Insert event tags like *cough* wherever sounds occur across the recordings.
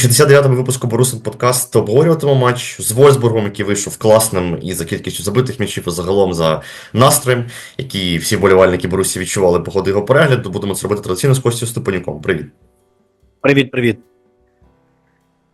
69-му випуску Борусин подкаст обговорюватимемо матч з Вольсбургом, який вийшов класним і за кількістю забитих м'ячів, і загалом за настроєм, який всі вболівальники Борусі відчували по ходу його перегляду. Будемо це робити традиційно з Костю Степанюком. Привіт. Привіт, привіт.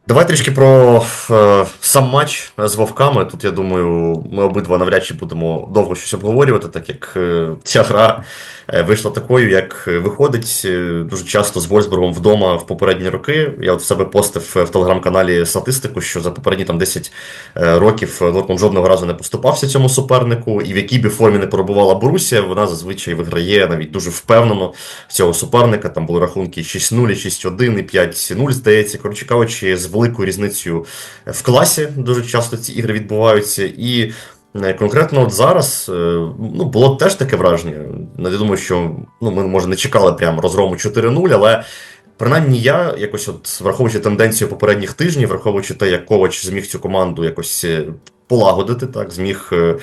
Давай трішки про е, сам матч з Вовками. Тут, я думаю, ми обидва навряд чи будемо довго щось обговорювати, так як е, ця гра е, вийшла такою, як е, виходить е, дуже часто з Вольсбургом вдома в попередні роки. Я от в себе постив в телеграм-каналі статистику, що за попередні там 10 е, років Дортмунд жодного разу не поступався цьому супернику, і в якій би формі не перебувала Борусія, вона зазвичай виграє навіть дуже впевнено цього суперника. Там були рахунки 6-0, 6-1 і 5-0, здається. Коротше кажучи, з великою різницею в класі дуже часто ці ігри відбуваються. І е, конкретно от зараз е, ну, було теж таке враження. Ну, Я думаю, що ну, ми може не чекали прям розгрому 4-0, але. Принаймні, я якось, от враховуючи тенденцію попередніх тижнів, враховуючи те, як Ковач зміг цю команду якось е, полагодити, так, зміг е,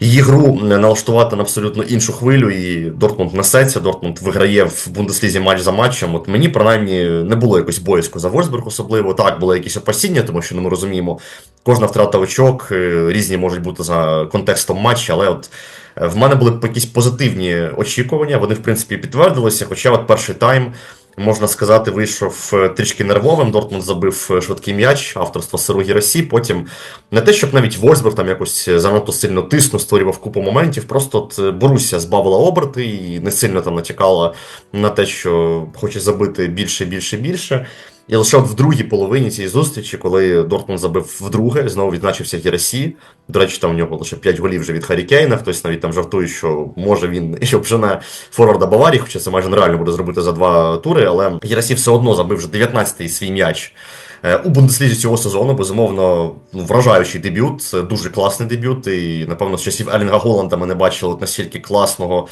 її гру налаштувати на абсолютно іншу хвилю, і Дортмунд несеться, Дортмунд виграє в Бундеслізі матч за матчем. От мені принаймні не було якось боязко за Вольсбург особливо. Так, були якісь опасіння, тому що ну, ми розуміємо, кожна втрата очок е, різні можуть бути за контекстом матчу, але от. е, В мене були якісь позитивні очікування, вони в принципі підтвердилися. Хоча от перший тайм, можна сказати, вийшов е, трішки нервовим. Дортмунд забив е, швидкий м'яч, авторство Сиругі Росі. Потім не те, щоб навіть Вольсберг там якось занадто сильно тиснув, створював купу моментів. Просто от е, збавила оберти і не сильно там натякала на те, що хоче забити більше, більше, більше. І лише в другій половині цієї зустрічі, коли Дортмунд забив вдруге, знову відзначився Герасі. До речі, там у нього лише 5 голів вже від Харі Кейна. Хтось навіть там жартує, що може він *laughs* і обжене форварда Баварії, хоча це майже нереально буде зробити за два тури. Але Герасі все одно забив вже 19-й свій м'яч. Е, У Бундеслізі цього сезону, безумовно, ну, вражаючий дебют, дуже класний дебют. І, напевно, з часів Елінга Голланда ми не бачили настільки класного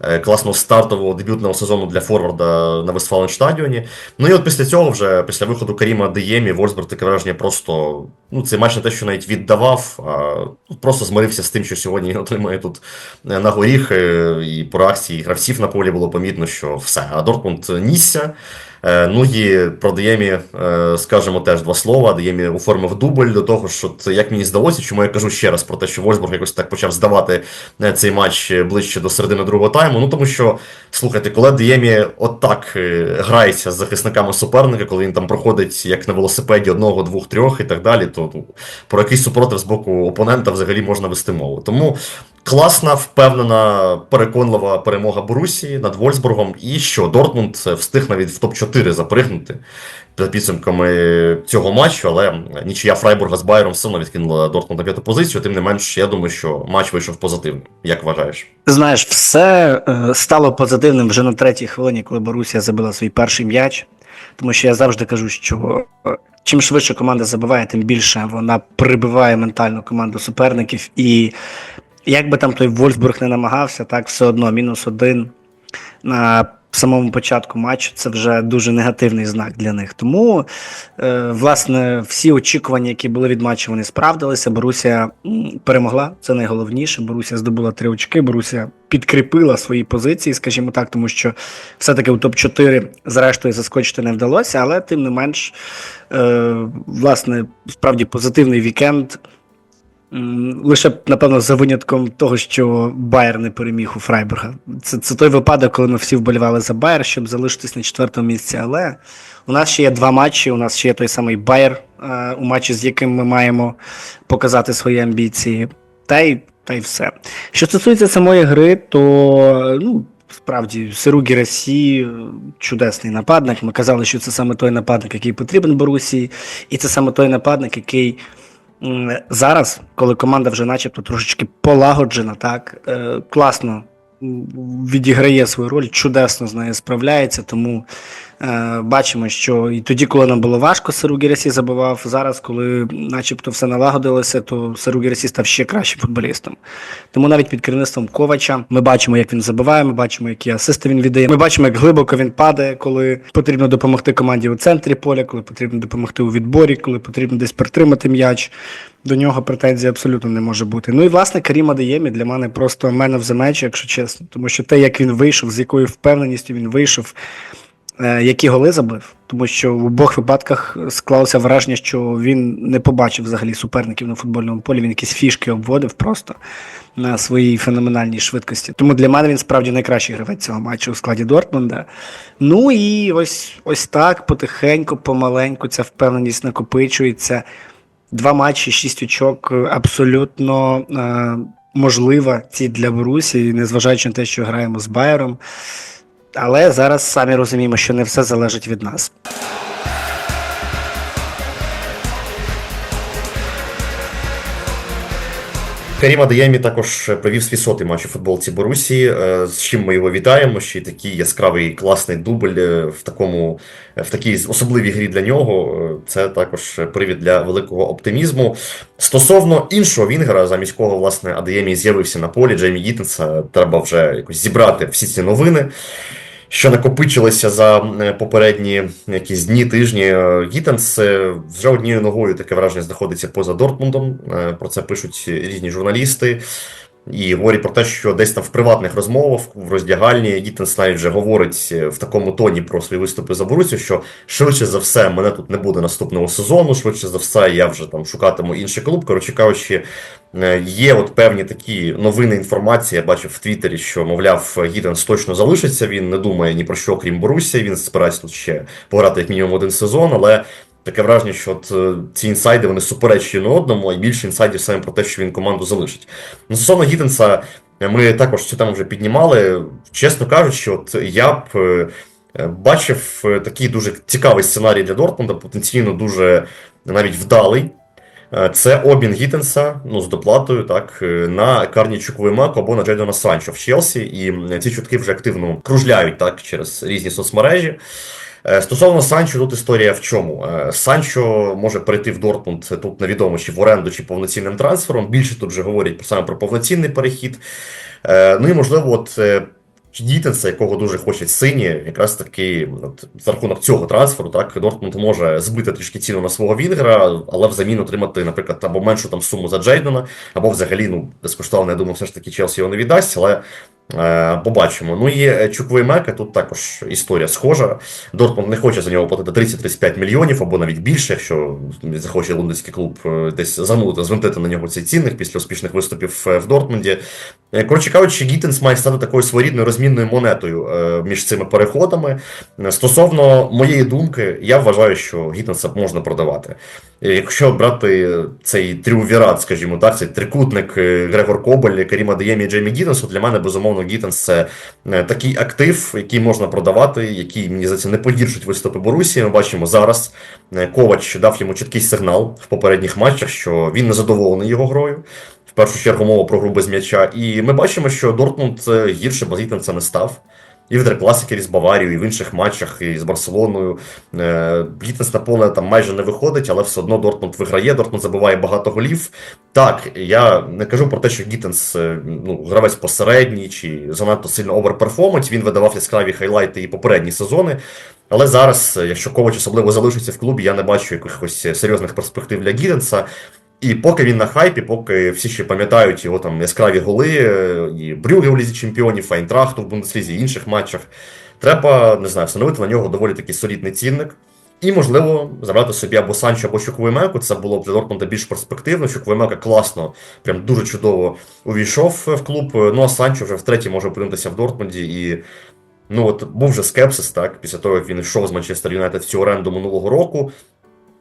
е, класного стартового дебютного сезону для Форварда на Вестфаленштадіоні. Ну і от після цього, вже після виходу Каріма Деємі, Вольсбург таке враження просто ну, цей матч не те, що навіть віддавав, а просто змирився з тим, що сьогодні він отримує тут е, на горіх. І по реакції гравців на полі було помітно, що все. А Дортмунд нісся. Е, Ну і про Деємі е, скажемо теж два слова. Деємі оформив дубль до того, що це, як мені здалося, чому я кажу ще раз про те, що Вольсбург якось так почав здавати е, цей матч ближче до середини другого тайму. Ну тому що, слухайте, коли Деємі отак грається з захисниками суперника, коли він там проходить як на велосипеді одного, двох, трьох і так далі, то ну, про якийсь супротив з боку опонента взагалі можна вести мову. Тому класна, впевнена, переконлива перемога Борусії над Вольсбургом. І що Дортмунд встиг навіть в топ-4 запригнути за підсумками цього матчу, але нічия Фрайбурга з Байером одно відкинула Дортмунд на п'яту позицію. Тим не менш, я думаю, що матч вийшов позитивним. Як вважаєш? Знаєш, все е, стало позитивним вже на третій хвилині, коли Борусія забила свій перший м'яч. Тому що я завжди кажу, що е, чим швидше команда забиває, тим більше вона прибиває ментальну команду суперників. І як би там той Вольфсбург не намагався, так все одно мінус один на самому початку матчу це вже дуже негативний знак для них. Тому, е, власне, всі очікування, які були від матчу, вони справдилися. Борусія перемогла, це найголовніше. Борусія здобула три очки. Борусія підкріпила свої позиції, скажімо так, тому що все-таки у топ-4 зрештою заскочити не вдалося, але тим не менш, е, власне, справді позитивний вікенд. Лише, напевно, за винятком того, що Байер не переміг у Фрайбурга. Це, це той випадок, коли ми всі вболівали за Байер, щоб залишитись на четвертому місці. Але у нас ще є два матчі. У нас ще є той самий Байер, е, у матчі, з яким ми маємо показати свої амбіції. Та й, та й все. Що стосується самої гри, то ну, справді Сиру Герасі чудесний нападник. Ми казали, що це саме той нападник, який потрібен Борусії, і це саме той нападник, який. Зараз, коли команда вже начебто трошечки полагоджена, так е, класно відіграє свою роль, чудесно з нею справляється. Тому бачимо, що і тоді, коли нам було важко, Сиру Герасі забивав. Зараз, коли начебто все налагодилося, то Сиру Герасі став ще кращим футболістом. Тому навіть під керівництвом Ковача ми бачимо, як він забиває, ми бачимо, які асисти він віддає. Ми бачимо, як глибоко він падає, коли потрібно допомогти команді у центрі поля, коли потрібно допомогти у відборі, коли потрібно десь притримати м'яч. До нього претензій абсолютно не може бути. Ну і власне Каріма Деємі для мене просто man of the якщо чесно. Тому що те, як він вийшов, з якою впевненістю він вийшов, е, які голи забив, тому що в обох випадках склалося враження, що він не побачив взагалі суперників на футбольному полі. Він якісь фішки обводив просто на своїй феноменальній швидкості. Тому для мене він справді найкращий гравець цього матчу у складі Дортмунда. Ну і ось ось так, потихеньку, помаленьку, ця впевненість накопичується. Два матчі, шість очок абсолютно е, можлива ці для Борусі, незважаючи на те, що граємо з Байером. Але зараз самі розуміємо, що не все залежить від нас. Карім Адаємі також провів свій сотий матч у футболці Борусі, е, з чим ми його вітаємо. Ще й такий яскравий класний дубль е, в такому в такій особливій грі для нього. Е, Це також привід для великого оптимізму. Стосовно іншого Вінгера, замість кого власне Адаємі з'явився на полі Джеймі Гіттенса, треба вже якось зібрати всі ці новини. Що накопичилося за е, попередні якісь дні, тижні. Гітенс е, вже однією ногою таке враження знаходиться поза Дортмундом. Е, Про це пишуть різні журналісти. І говорять про те, що десь там в приватних розмовах в роздягальні Гіттенс навіть вже говорить е, в такому тоні про свої виступи за Борусю, що швидше за все мене тут не буде наступного сезону, швидше за все, я вже там шукатиму інший клуб. Коротше кажучи, е, є от певні такі новини інформації. Я бачив в Твіттері, що мовляв, Гіттенс точно залишиться. Він не думає ні про що, крім Борусsia. Він збирається тут ще пограти як мінімум один сезон, але. Таке враження, що от е, ці інсайди вони суперечні одне одному, а й більше інсайдів саме про те, що він команду залишить. Ну, стосовно Гіттенса, ми також цю тему вже піднімали. Чесно кажучи, от я б е, бачив е, такий дуже цікавий сценарій для Дортмунда, потенційно дуже навіть вдалий. Е, Це обмін Гіттенса ну, з доплатою так, е, на Карні Чуковимаку або на Джейдона Санчо в Челсі. І ці чутки вже активно кружляють так, через різні соцмережі. Е, Стосовно Санчо, тут історія в чому? Санчо може перейти в Дортмунд тут невідомо чи в оренду, чи повноцінним трансфером. Більше тут вже говорять саме про повноцінний перехід. Ну і можливо, от Дітенса, якого дуже хочуть сині, якраз таки от, за рахунок цього трансферу, так Дортмунд може збити трішки ціну на свого Вінгера, але взамін отримати, наприклад, або меншу там суму за Джейдена, або взагалі ну безкоштовно. Я думаю, все ж таки Челсі його не віддасть, але побачимо. Ну і е, Мека, тут також історія схожа. Дортмунд не хоче за нього платити 30-35 мільйонів або навіть більше, якщо захоче лондонський клуб е, десь занути, звинтити на нього цей цінник після успішних виступів е, в Дортмунді. Е, Коротше кажучи, Гіттенс має стати такою своєрідною розмінною монетою е, між цими переходами. Е, Стосовно моєї думки, я вважаю, що Гіттенса можна продавати. Е, Якщо брати цей тріувірат, скажімо так, цей трикутник е, Грегор Кобель, Каріма Деємі і Джеймі Гіттенсу, для мене безумовно Гіттенс це е, такий актив, який можна продавати, який мені здається не погіршить виступи Борусі. Ми бачимо зараз. е, Ковач дав йому чіткий сигнал в попередніх матчах, що він не задоволений його грою. В першу чергу мова про гру без м'яча. І ми бачимо, що Дортмунд е, гірше без Гіттенса не став. І в Деркласикері з Баварією, і в інших матчах, і з Барселоною. Е, Гіттенс на поле там майже не виходить, але все одно Дортмунд виграє, Дортмунд забиває багато голів. Так, я не кажу про те, що Гіттенс е, ну, гравець посередній чи занадто сильно оверперформить. Він видавав яскраві хайлайти і попередні сезони. Але зараз, е, якщо Ковач особливо залишиться в клубі, я не бачу якихось е, серйозних перспектив для Гіденса. І поки він на хайпі, поки всі ще пам'ятають його там яскраві голи, е, і Брюге в Лізі Чемпіонів, Файнтрахту в Бундеслізі, і інших матчах, треба, не знаю, встановити на нього доволі такий солідний цінник. І, можливо, забрати собі або Санчо, або Щуковимеку. Це було б для Дортмунда більш перспективно. Щуковимека класно, прям дуже чудово увійшов в клуб. Ну а Санчо вже втретє може опинитися в Дортмунді. І ну от був вже скепсис, так, після того, як він йшов з Манчестер Юнайтед в цю оренду минулого року.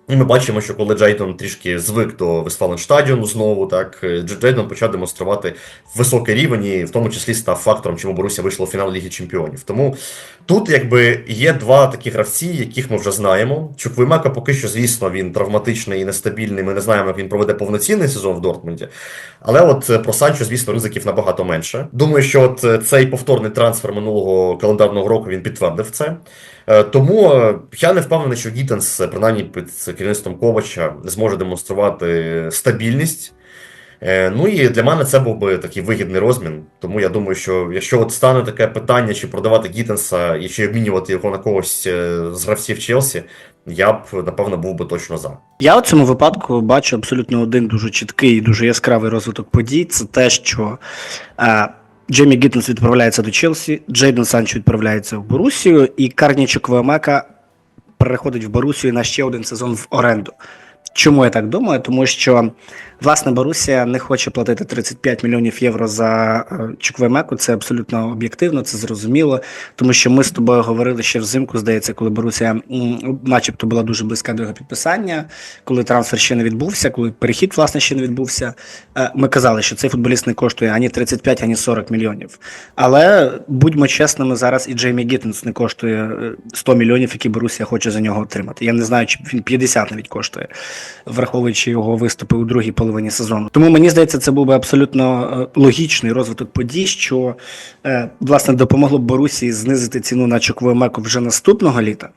І ми бачимо, що коли Джейдон трішки звик до Вестфаленштадіону знову, так Дж- Джейдон почав демонструвати високий рівень, і в тому числі став фактором, чому Боруся вийшла в фінал Ліги Чемпіонів. Тому тут якби є два такі гравці, яких ми вже знаємо. Чуквимека поки що, звісно, він травматичний і нестабільний. Ми не знаємо, як він проведе повноцінний сезон в Дортмунді. Але от е, про Санчо, звісно, ризиків набагато менше. Думаю, що от е, цей повторний трансфер минулого календарного року він підтвердив це. Е, Тому е, я не впевнений, що Гіттенс, е, принаймні під керівництвом Ковача, зможе демонструвати стабільність. Ну і для мене це був би такий вигідний розмін. Тому я думаю, що якщо от стане таке питання, чи продавати Гіттенса і чи обмінювати його на когось з гравців Челсі, я б напевно був би точно за. Я у цьому випадку бачу абсолютно один дуже чіткий і дуже яскравий розвиток подій. Це те, що Джеймі Гіттенс відправляється до Челсі, Джейден Санчо відправляється в Борусію, і Карні Чуквемека переходить в Борусію на ще один сезон в оренду. Чому я так думаю? Тому що власне Борусія не хоче платити 35 мільйонів євро за е, Чуквемеку. Це абсолютно об'єктивно, це зрозуміло. Тому що ми з тобою говорили ще взимку, здається, коли Борусія, начебто, була дуже близька до його підписання, коли трансфер ще не відбувся, коли перехід власне ще не відбувся. Е, Ми казали, що цей футболіст не коштує ані 35, ані 40 мільйонів. Але будьмо чесними, зараз і Джеймі Гіттенс не коштує е, 100 мільйонів, які Борусія хоче за нього отримати. Я не знаю, чи він 50 навіть коштує, враховуючи його виступи у другій половині сезону. Тому мені здається, це був би абсолютно е, логічний розвиток подій, що е, власне допомогло б Борусії знизити ціну на чокову вже наступного літа,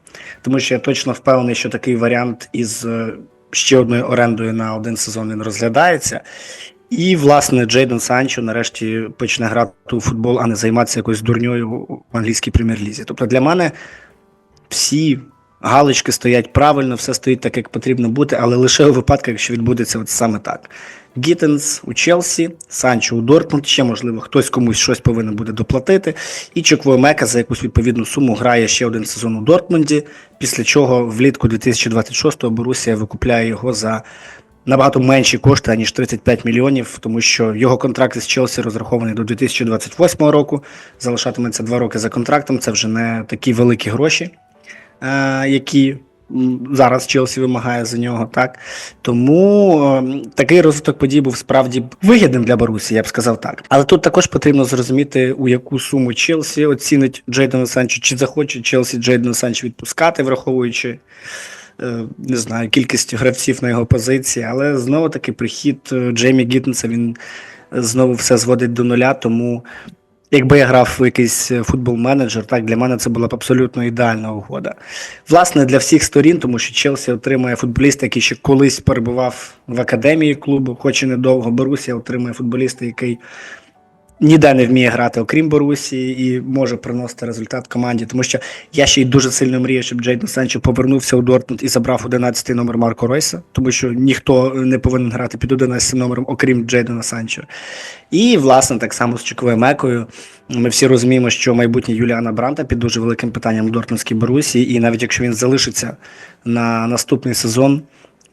тому що я точно впевнений, що такий варіант із е, ще одною орендою на один сезон він розглядається. І, власне, Джейден Санчо нарешті почне грати у футбол, а не займатися якоюсь дурньою в англійській прем'єр-лізі. Тобто для мене всі галочки стоять правильно, все стоїть так, як потрібно бути, але лише у випадку, якщо відбудеться от саме так. Гіттенс у Челсі, Санчо у Дортмунд, ще можливо, хтось комусь щось повинен буде доплатити. І Чоквоймека за якусь відповідну суму грає ще один сезон у Дортмунді, після чого влітку 2026-го Борусія викупляє його за набагато менші кошти, аніж 35 мільйонів, тому що його контракт із Челсі розрахований до 2028 року. Залишатиметься два роки за контрактом. Це вже не такі великі гроші, які зараз Челсі вимагає за нього. Так тому е, такий розвиток подій був справді вигідним для Борусі, я б сказав так. Але тут також потрібно зрозуміти, у яку суму Челсі оцінить Джейдена Санчо, чи захоче Челсі Джейдена Санчо відпускати, враховуючи е, не знаю, кількість гравців на його позиції, але знову таки прихід е, Джеймі Гіттенса він е, знову все зводить до нуля. Тому якби я грав в якийсь е, футбол-менеджер, так для мене це була б абсолютно ідеальна угода. Власне, для всіх сторін, тому що Челсі отримає футболіста, який ще колись перебував в академії клубу, хоч і недовго. Борусія отримує футболіста, який ніде не вміє грати, окрім Борусії, і може приносити результат команді. Тому що я ще й дуже сильно мрію, щоб Джейден Санчо повернувся у Дортмунд і забрав 11-й номер Марко Ройса, тому що ніхто не повинен грати під 11 номером, окрім Джейдена Санчо. І, власне, так само з Чуковою Мекою. Ми всі розуміємо, що майбутнє Юліана Бранта під дуже великим питанням в Дортмундській Борусі, і навіть якщо він залишиться на наступний сезон.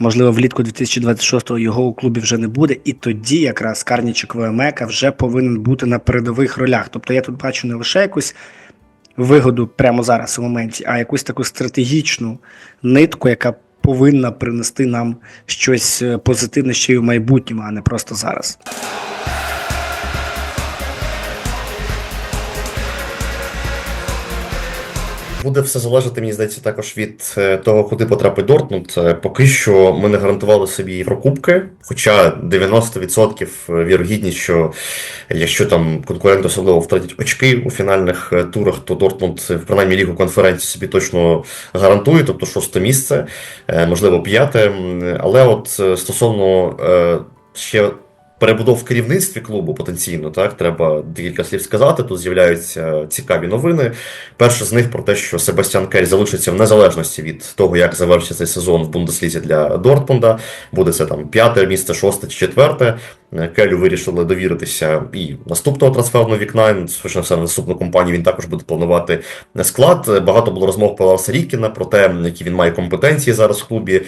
Можливо, влітку 2026-го його у клубі вже не буде, і тоді якраз Карні Мека вже повинен бути на передових ролях. Тобто я тут бачу не лише якусь вигоду прямо зараз у моменті, а якусь таку стратегічну нитку, яка повинна принести нам щось е, позитивне ще й у майбутньому, а не просто зараз. Буде все залежати, мені здається, також від е, того, куди потрапить Дортмунд. Е, Поки що ми не гарантували собі Єврокубки, хоча 90% вірогідність, що якщо там конкурент особливо втратить очки у фінальних е, турах, то Дортмунд е, в принаймні лігу конференції собі точно гарантує, тобто шосте місце, е, можливо, п'яте. Але от е, стосовно е, ще перебудов в керівництві клубу потенційно, так треба декілька слів сказати. Тут з'являються цікаві новини. Перше з них про те, що Себастьян Кель залишиться в незалежності від того, як завершиться цей сезон в Бундеслізі для Дортмунда. Буде це там п'яте місце, шосте чи четверте. Келю вирішили довіритися і наступного трансферного вікна. Звичайно, все на наступну компанію він також буде планувати склад. Багато було розмов про Ларса Рікіна, про те, які він має компетенції зараз в клубі,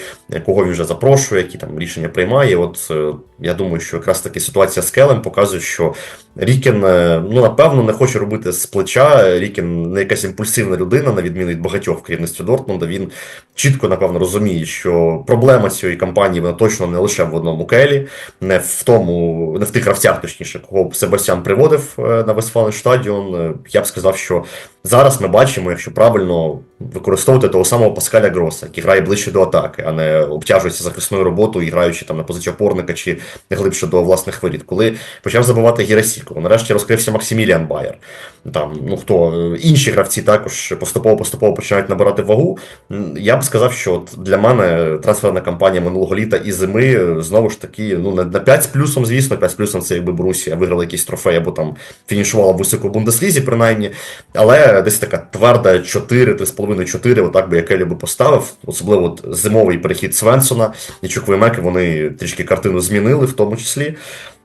кого він вже запрошує, які там рішення приймає. От е, я думаю, що якраз таки ситуація з Келем показує, що Рікін, е, ну напевно, не хоче робити з плеча. Рікін не якась імпульсивна людина, на відміну від багатьох в керівництві Дортмунда. Він чітко, напевно, розуміє, що проблема цієї кампанії вона точно не лише в одному Келі, не в тому, не в тих гравцях, точніше, кого Себастьян приводив е, на Вестфален стадіон. Е, Я б сказав, що зараз ми бачимо, якщо правильно використовувати того самого Паскаля Гроса, який грає ближче до атаки, а не обтяжується захисною роботою граючи там на позиції опорника чи глибше до власних воріт. Коли почав забивати Герасіков, нарешті розкрився Максиміліан Байер. Там, ну хто е, інші гравці також поступово-поступово починають набирати вагу. Я б сказав, що от для мене трансферна кампанія минулого літа і зими е, знову ж таки, ну на 5 з плюсом, звісно, 5 з плюсом це якби Борусія виграла якийсь трофей або там фінішувала високо в Бундеслізі, принаймні. Але десь така тверда 4, 3,5-4, отак би я Келі би поставив. Особливо от зимовий перехід Свенсона і Чуквеймеки, вони трішки картину змінили, в тому числі.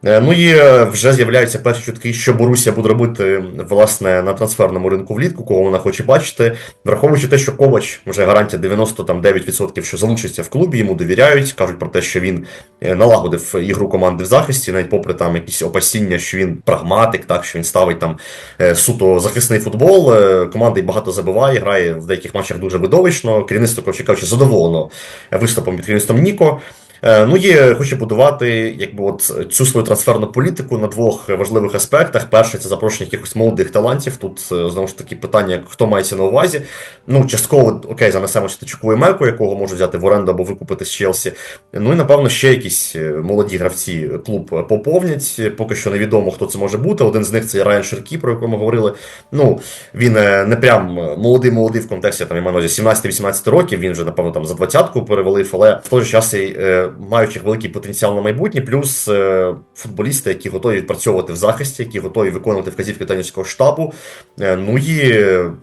Е, Ну і е, вже з'являються перші чутки, що Борусія буде робити власне на трансферному ринку влітку, кого вона хоче бачити, враховуючи те, що Ковач вже гарантія 99%, що залишиться в клубі, йому довіряють, кажуть про те, що він е, налагодив ігру команди в захисті, навіть попри там якісь опасіння, що він прагматик, так що він ставить там е, суто захисний футбол. е, Команда й багато забиває, грає в деяких матчах дуже видовищно. Керівництво, кажучи, задоволено виступом під керівництвом Ніко. Е, Ну і хоче будувати якби от цю свою трансферну політику на двох важливих аспектах. Перший це запрошення якихось молодих талантів. Тут е, знову ж таки питання, хто мається на увазі. Ну, частково окей, занесемо Штичуку і Меку, якого можуть взяти в оренду або викупити з Челсі. Ну і напевно ще якісь е, молоді гравці клуб поповнять. Поки що невідомо, хто це може бути. Один з них це Райан Шеркі, про якого ми говорили. Ну він не прям молодий молодий в контексті там я маю на увазі 17-18 років. Він вже напевно там за двадцятку перевалив, але в той же час і е, маючи великий потенціал на майбутнє, плюс е, футболісти, які готові відпрацьовувати в захисті, які готові виконувати вказівки тренерського штабу. Е, ну і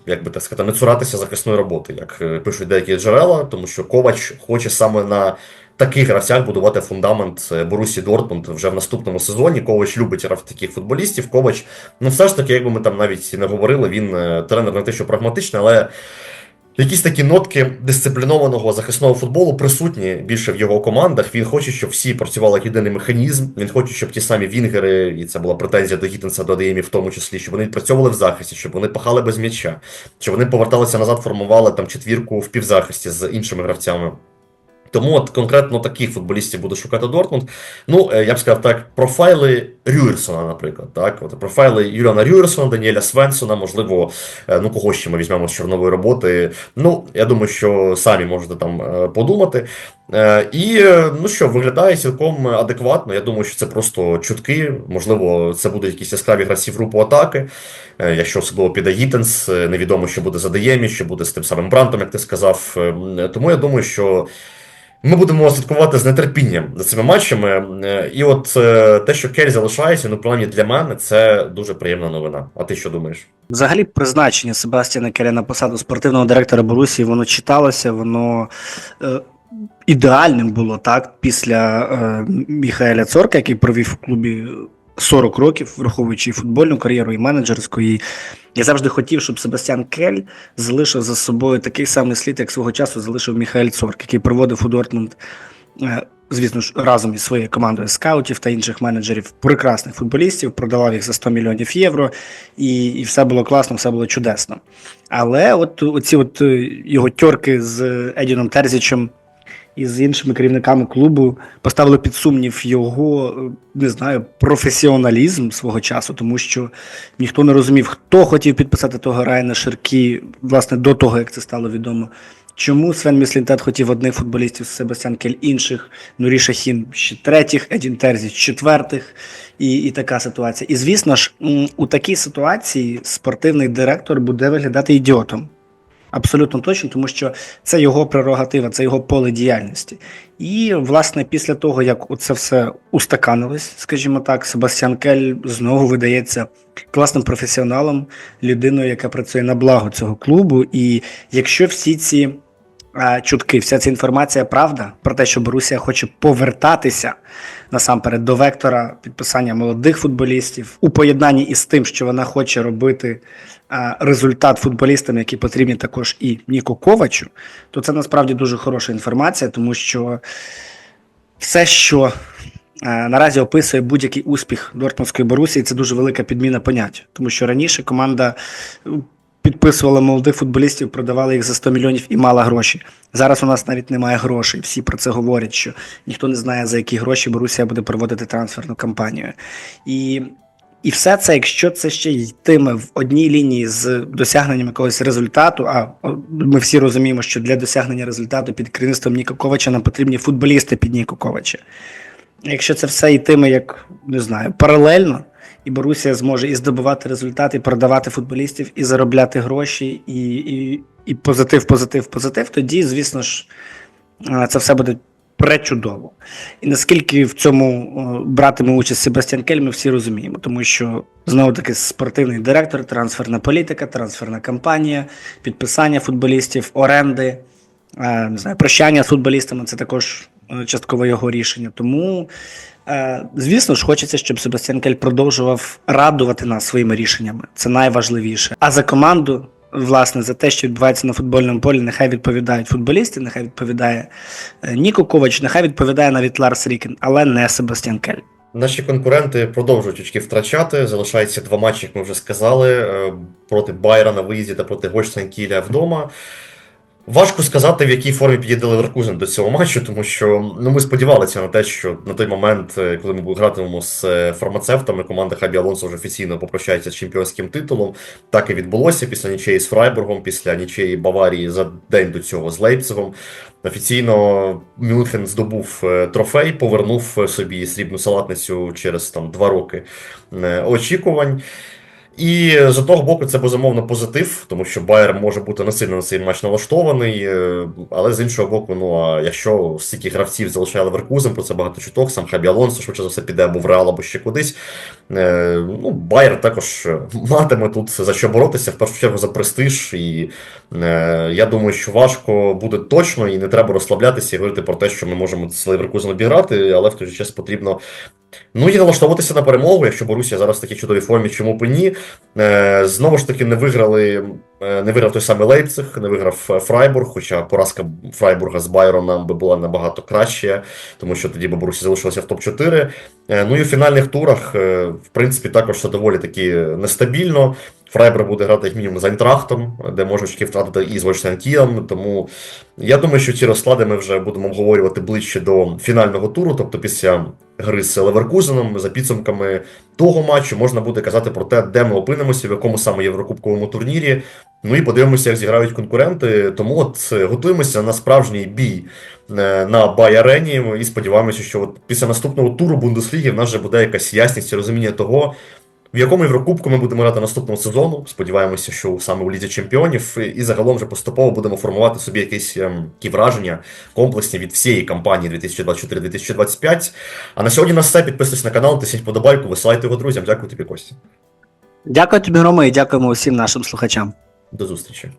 як би так сказати, не цуратися захисної роботи, як е, пишуть деякі джерела, тому що Ковач хоче саме на. Таких гравцях будувати фундамент Борусі Дортмунд вже в наступному сезоні. Ковач любить таких футболістів. Ковач, ну все ж таки, якби ми там навіть не говорили, він тренер не те, що прагматичний, але якісь такі нотки дисциплінованого захисного футболу присутні більше в його командах. Він хоче, щоб всі працювали як єдиний механізм. Він хоче, щоб ті самі вінгери, і це була претензія до Гіттенса, до Деймі в тому числі, щоб вони відпрацьовували в захисті, щоб вони пахали без м'яча, щоб вони поверталися назад, формували там четвірку в півзахисті з іншими гравцями. Тому от конкретно таких футболістів буде шукати Дортмунд. Ну, е, я б сказав так, профайли Рюєрсона, наприклад. Так, от профайли Юліана Рюєрсона, Даніеля Свенсона, можливо, е, ну кого ще ми візьмемо з чорнової роботи. Ну, я думаю, що самі можете там е, подумати. І ну що, виглядає цілком адекватно. Я думаю, що це просто чутки. Можливо, це будуть якісь яскраві гравці в групу атаки. Якщо особливо піде Гіттенс, е, невідомо, що буде за Деємі, що буде з тим самим Брантом, як ти сказав. Е, Тому я думаю, що. Ми будемо слідкувати з нетерпінням за цими матчами. Е, І от е, те, що Кель залишається, ну принаймні для мене, це дуже приємна новина. А ти що думаєш? Взагалі, призначення Себастьяна Келя на посаду спортивного директора Борусії, воно читалося, воно е, ідеальним було так після е, Міхаеля Цорка, який провів в клубі 40 років, враховуючи і футбольну кар'єру, і менеджерську. І я завжди хотів, щоб Себастьян Кель залишив за собою такий самий слід, як свого часу залишив Міхаель Цорк, який проводив у Дортмунд. е, Звісно ж, разом із своєю командою скаутів та інших менеджерів, прекрасних футболістів, продавав їх за 100 мільйонів євро, і, і все було класно, все було чудесно. Але от оці от е, його тьорки з Едіном Терзічем і з іншими керівниками клубу поставили під сумнів його, е, не знаю, професіоналізм свого часу, тому що ніхто не розумів, хто хотів підписати того Райана Ширкі, власне, до того, як це стало відомо. Чому Свен Міслінтет хотів одних футболістів Себастьян Кель інших, Нурі Шахін ще третіх, Едін Терзіч четвертих, і, і така ситуація. І звісно ж, у такій ситуації спортивний директор буде виглядати ідіотом. Абсолютно точно, тому що це його прерогатива, це його поле діяльності. І, власне, після того, як це все устаканилось, скажімо так, Себастьян Кель знову видається класним професіоналом, людиною, яка працює на благо цього клубу. І якщо всі ці чутки, вся ця інформація правда про те, що Борусія хоче повертатися насамперед до вектора підписання молодих футболістів у поєднанні із тим, що вона хоче робити а, результат футболістам, які потрібні також і Ніку Ковачу, то це насправді дуже хороша інформація, тому що все, що е, наразі описує будь-який успіх Дортмундської Борусії, це дуже велика підміна понять, тому що раніше команда е, підписувала молодих футболістів, продавала їх за 100 мільйонів і мала гроші. Зараз у нас навіть немає грошей. Всі про це говорять, що ніхто не знає, за які гроші Борусія буде проводити трансферну кампанію. І і все це, якщо це ще йтиме в одній лінії з досягненням якогось результату, а ми всі розуміємо, що для досягнення результату під керівництвом Ніка Ковача нам потрібні футболісти під Ніку Ковача. Якщо це все йтиме як не знаю, паралельно, і Борусія зможе і здобувати результати, і продавати футболістів, і заробляти гроші, і, і, і позитив, позитив, позитив, тоді, звісно ж, е, це все буде пречудово. І наскільки в цьому е, братиме участь Себастьян Кель, ми всі розуміємо, тому що знову таки спортивний директор, трансферна політика, трансферна кампанія, підписання футболістів, оренди, е, не знаю, прощання з футболістами це також частково його рішення. Тому звісно ж, хочеться, щоб Себастьян Кель продовжував радувати нас своїми рішеннями. Це найважливіше. А за команду, власне, за те, що відбувається на футбольному полі, нехай відповідають футболісти, нехай відповідає е, Ніко Ковач, нехай відповідає навіть Ларс Рікін, але не Себастьян Кель. Наші конкуренти продовжують очки втрачати. Залишається два матчі, як ми вже сказали, е, проти Байера на виїзді та проти Гольштайн Кіля вдома. Важко сказати, в якій формі підійде Леверкузен до цього матчу, тому що ну, ми сподівалися на те, що на той момент, е, коли ми гратимемо з е, фармацевтами, команда Хабі Алонсо вже офіційно попрощається з чемпіонським титулом. Так і відбулося після нічиї з Фрайбургом, після нічиї Баварії за день до цього з Лейпцигом. Офіційно Мюнхен здобув е, трофей, повернув собі срібну салатницю через там два роки очікувань. І з одного боку, це безумовно позитив, тому що Байер може бути насильно на цей матч налаштований. е, Але з іншого боку, ну а якщо стільки гравців залишає Леверкузен, про це багато чуток, сам Хабі Алонсо швидше за все піде або в Реал, або ще кудись. Е, Ну, Байер також матиме тут за що боротися, в першу чергу за престиж. І е, я думаю, що важко буде точно і не треба розслаблятися і говорити про те, що ми можемо з Леверкузен обіграти, але в той же час потрібно. Ну і налаштовуватися на перемогу, якщо Борусія зараз в такій чудовій формі, чому б і ні. Е, знову ж таки, не виграли, не виграв той самий Лейпциг, не виграв е, Фрайбург, хоча поразка Фрайбурга з Байером нам би була набагато краще, тому що тоді би залишилася в топ-4. Е, ну і в фінальних турах, е, в принципі, також все доволі таки нестабільно. Фрайбург буде грати як мінімум з Айнтрахтом, де можуть очки втратити і з Вольштенкієм. Тому я думаю, що ці розклади ми вже будемо обговорювати ближче до фінального туру, тобто після гри з Леверкузеном, за підсумками того матчу можна буде казати про те, де ми опинимося, в якому саме єврокубковому турнірі. Ну і подивимося, як зіграють конкуренти. Тому от е, готуємося на справжній бій е, на Бай-арені і сподіваємося, що от після наступного туру Бундесліги в нас вже буде якась ясність і розуміння того. В якому Єврокубку ми будемо грати наступного сезону? Сподіваємося, що саме у Лізі Чемпіонів, і загалом вже поступово будемо формувати собі якісь ем, ті враження комплексні від всієї кампанії 2024-2025. А на сьогодні на все. Підписуйтесь на канал, тисніть подобайку, висилайте його друзям. Дякую тобі, Костя. Дякую тобі, Рома, і дякуємо усім нашим слухачам. До зустрічі.